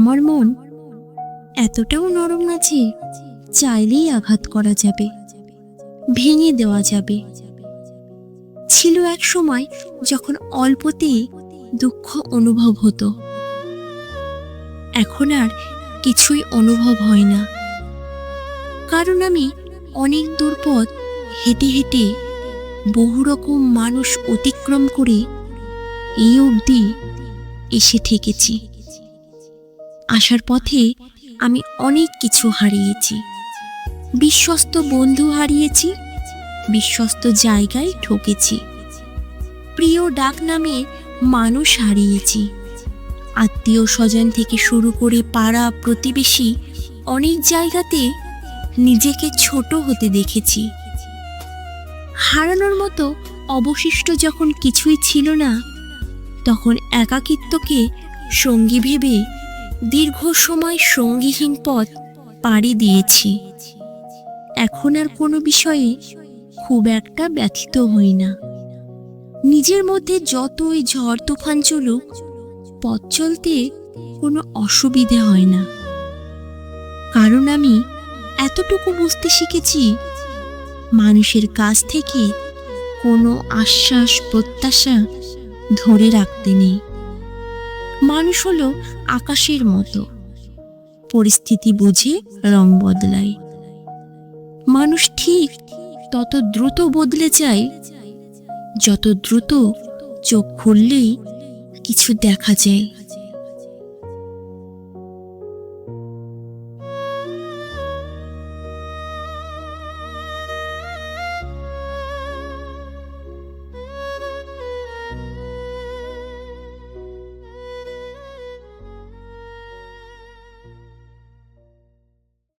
আমার মন এতটাও নরম না যে চাইলেই আঘাত করা যাবে, ভেঙে দেওয়া যাবে। ছিল এক সময় যখন অল্পতেই দুঃখ অনুভব হতো। এখন আর কিছুই অনুভব হয় না। কারণ আমি অনেক দূর পথ হেঁটে হেঁটে বহু রকম মানুষ অতিক্রম করে এই অবধি এসে ঠেকেছি আসার পথে আমি অনেক কিছু হারিয়েছি। বিশ্বস্ত বন্ধু হারিয়েছি, বিশ্বস্ত জায়গায় ঠকেছি। প্রিয় ডাক নামে মানুষ হারিয়েছি। আত্মীয় স্বজন থেকে শুরু করে পাড়া প্রতিবেশী অনেক জায়গাতে নিজেকে ছোট হতে দেখেছি। হারানোর মতো অবশিষ্ট যখন কিছুই ছিল না, তখন একাকিত্বকে সঙ্গী ভেবে দীর্ঘ সময় সঙ্গীহীন পথ পাড়ি দিয়েছি। এখন আর কোনো বিষয়ে খুব একটা ব্যথিত হই না। নিজের মধ্যে যতই ঝড় তুফান চলুক, পথ চলতে কোনো অসুবিধে হয় না। কারণ আমি এতটুকু বুঝতে শিখেছি, মানুষের কাছ থেকে কোনো আশ্বাস, প্রত্যাশা ধরে রাখতে নেই। মানুষ হলো আকাশের মতো। পরিস্থিতি বুঝে রং বদলায়। মানুষ ঠিক তত দ্রুত বদলে যায়, যত দ্রুত চোখ খুললেই কিছু দেখা যায়।